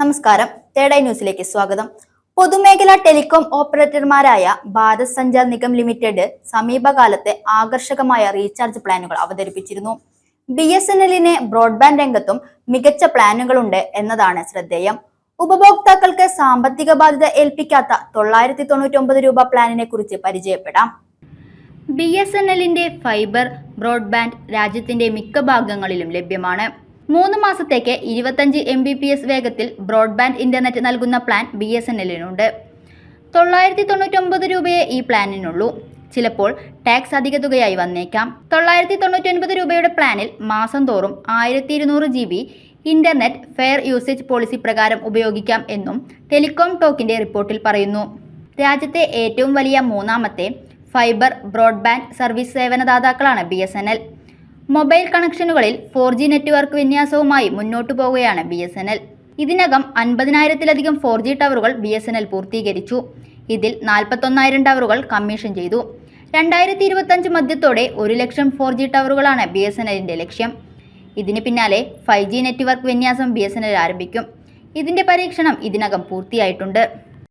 നമസ്കാരം. തേർഡ് ന്യൂസിലേക്ക് സ്വാഗതം. പൊതുമേഖലാ ടെലികോം ഓപ്പറേറ്റർമാരായ ഭാരത് സഞ്ചാർ നിഗം ലിമിറ്റഡ് സമീപകാലത്തെ ആകർഷകമായ റീചാർജ് പ്ലാനുകൾ അവതരിപ്പിച്ചിരുന്നു. ബി എസ് എൻ എല്ലിന് ബ്രോഡ്ബാൻഡ് രംഗത്തും മികച്ച പ്ലാനുകളുണ്ട് എന്നതാണ് ശ്രദ്ധേയം. ഉപഭോക്താക്കൾക്ക് സാമ്പത്തിക ബാധ്യത ഏൽപ്പിക്കാത്ത തൊള്ളായിരത്തി തൊണ്ണൂറ്റി ഒമ്പത് രൂപ പ്ലാനിനെ കുറിച്ച് പരിചയപ്പെടാം. ബി എസ് എൻ എല്ലിന്റെ ഫൈബർ ബ്രോഡ്ബാൻഡ് രാജ്യത്തിന്റെ മിക്ക ഭാഗങ്ങളിലും ലഭ്യമാണ്. മൂന്ന് മാസത്തേക്ക് ഇരുപത്തഞ്ച് എം ബി പി എസ് വേഗത്തിൽ ബ്രോഡ്ബാൻഡ് ഇന്റർനെറ്റ് നൽകുന്ന പ്ലാൻ ബി എസ് എൻ എല്ലിനുണ്ട് തൊള്ളായിരത്തി തൊണ്ണൂറ്റൊമ്പത് രൂപയെ ഈ പ്ലാനിനുള്ളൂ. ചിലപ്പോൾ ടാക്സ് അധിക തുകയായി വന്നേക്കാം. തൊള്ളായിരത്തി തൊണ്ണൂറ്റൊൻപത് രൂപയുടെ പ്ലാനിൽ മാസം തോറും ആയിരത്തി ഇരുന്നൂറ് G B internet fair usage policy പ്രകാരം ഉപയോഗിക്കാം എന്നും ടെലികോം ടോക്കിന്റെ റിപ്പോർട്ടിൽ പറയുന്നു. രാജ്യത്തെ ഏറ്റവും വലിയ മൂന്നാമത്തെ fibre broadband service സേവനദാതാക്കളാണ് B S N L mobile കണക്ഷനുകളിൽ four G network വിന്യാസവുമായി മുന്നോട്ടു പോവുകയാണ് ബി എസ് എൻ എൽ. ഇതിനകം അൻപതിനായിരത്തിലധികം ഫോർ ജി ടവറുകൾ ബി എസ് എൻ എൽ പൂർത്തീകരിച്ചു. ഇതിൽ നാൽപ്പത്തൊന്നായിരം ടവറുകൾ കമ്മീഷൻ ചെയ്തു. രണ്ടായിരത്തി ഇരുപത്തഞ്ച് മധ്യത്തോടെ ഒരു ലക്ഷം ഫോർ ജി ടവറുകളാണ് ബി എസ് എൻ എല്ലിന്റെ ലക്ഷ്യം. ഇതിന് പിന്നാലെ ഫൈവ് ജി നെറ്റ്വർക്ക് വിന്യാസം ബി എസ് എൻ എൽ ആരംഭിക്കും. ഇതിന്റെ പരീക്ഷണം ഇതിനകം പൂർത്തിയായിട്ടുണ്ട്.